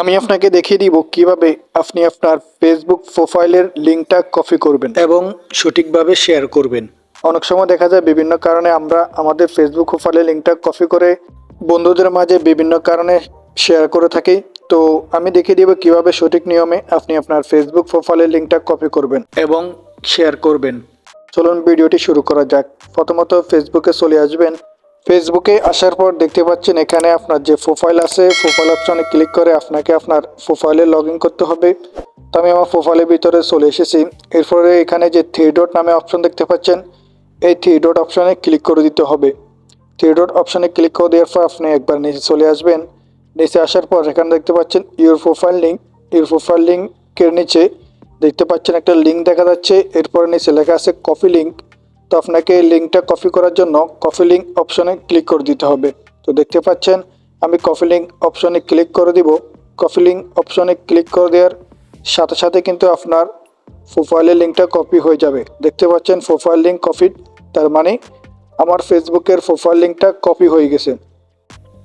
আমি আপনাকে দেখিয়ে দিব কীভাবে আপনি আপনার ফেসবুক প্রোফাইলের লিঙ্কটা কপি করবেন। এবং সঠিকভাবে শেয়ার করবেন। অনেক সময় দেখা যায় বিভিন্ন কারণে আমরা আমাদের ফেসবুক প্রোফাইলের লিঙ্কটা কপি করে বন্ধুদের মাঝে বিভিন্ন কারণে শেয়ার করে থাকি। তো আমি দেখিয়ে দিব কীভাবে সঠিক নিয়মে আপনি আপনার ফেসবুক প্রোফাইলের লিঙ্কটা কপি করবেন এবং শেয়ার করবেন। চলুন ভিডিওটি শুরু করা যাক। প্রথমত ফেসবুকে চলে আসবেন। ফেসবুকে আসার পর দেখতে পাচ্ছেন, এখানে আপনার যে প্রোফাইল আছে প্রোফাইল অপশনে ক্লিক করে আপনাকে আপনার প্রোফাইলে লগ করতে হবে। তো আমি আমার প্রোফাইলের ভিতরে চলে এসেছি। এরপরে এখানে যে থ্রি ডট নামে অপশন দেখতে পাচ্ছেন, এই থ্রি ডট অপশনে ক্লিক করে দিতে হবে। থ্রি ডট অপশনে ক্লিক করে দেওয়ার পর আপনি একবার নিচে চলে আসবেন। নিচে আসার পর এখানে দেখতে পাচ্ছেন your profile link your profile লিঙ্কের নিচে দেখতে পাচ্ছেন একটা লিঙ্ক দেখা যাচ্ছে। এরপর নিচে লেখা আছে কপি লিঙ্ক তো আপনাকে এই লিঙ্কটা কপি করার জন্য কপি লিঙ্ক অপশনে ক্লিক করে দিতে হবে। তো দেখতে পাচ্ছেন, আমি কপি লিঙ্ক অপশনে ক্লিক করে দিব। কপি লিঙ্ক অপশনে ক্লিক করে দেওয়ার সাথে সাথে কিন্তু আপনার প্রোফাইলের লিঙ্কটা কপি হয়ে যাবে। দেখতে পাচ্ছেন প্রোফাইল লিঙ্ক কপি তার মানে আমার ফেসবুকের প্রোফাইল লিঙ্কটা কপি হয়ে গেছে।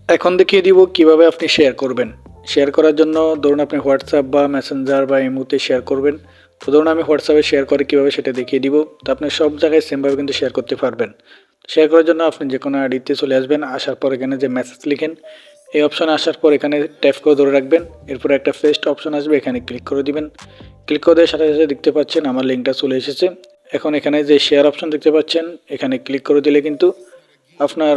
এখন দেখিয়ে দিব কীভাবে আপনি শেয়ার করবেন। শেয়ার করার জন্য ধরুন আপনি হোয়াটসঅ্যাপ বা মেসেঞ্জার বা ইমুতে শেয়ার করবেন। তো ধরুন আমি হোয়াটসঅ্যাপে শেয়ার করে কীভাবে সেটা দেখিয়ে দিব। তো আপনি সব জায়গায় সেমভাবে কিন্তু শেয়ার করতে পারবেন। শেয়ার করার জন্য আপনি যে কোনো আইডিতে চলে আসবেন, আসার পর এখানে যে মেসেজ লিখেন, এই অপশনে আসার পর এখানে ট্যাপ করে ধরে রাখবেন। এরপরে একটা ফেস্ট অপশন আসবে, এখানে ক্লিক করে দিবেন। ক্লিক করে দেওয়ার সাথে সাথে দেখতে পাচ্ছেন আমার লিঙ্কটা চলে এসেছে। এখন এখানে যে শেয়ার অপশন দেখতে পাচ্ছেন, এখানে ক্লিক করে দিলে কিন্তু আপনার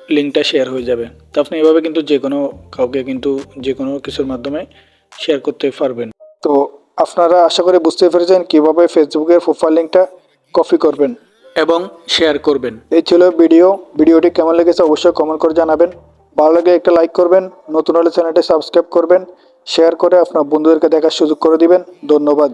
লিঙ্কটা শেয়ার হয়ে যাবে। তো আপনি এভাবে কিন্তু যে কোনো কাউকে কিন্তু যে কোনো কিছুর মাধ্যমে শেয়ার করতে পারবেন। আপনারা আশা করে বুঝতে পেরেছেন কীভাবে ফেসবুকের প্রোফাইল লিঙ্কটা কপি করবেন। এবং শেয়ার করবেন। এই ছিল ভিডিও ভিডিওটি কেমন লেগেছে অবশ্যই কমেন্ট করে জানাবেন। ভালো লাগে একটা লাইক করবেন। নতুন হলে চ্যানেলটি সাবস্ক্রাইব করবেন। শেয়ার করে আপনার বন্ধুদেরকে দেখার সুযোগ করে দিবেন। ধন্যবাদ।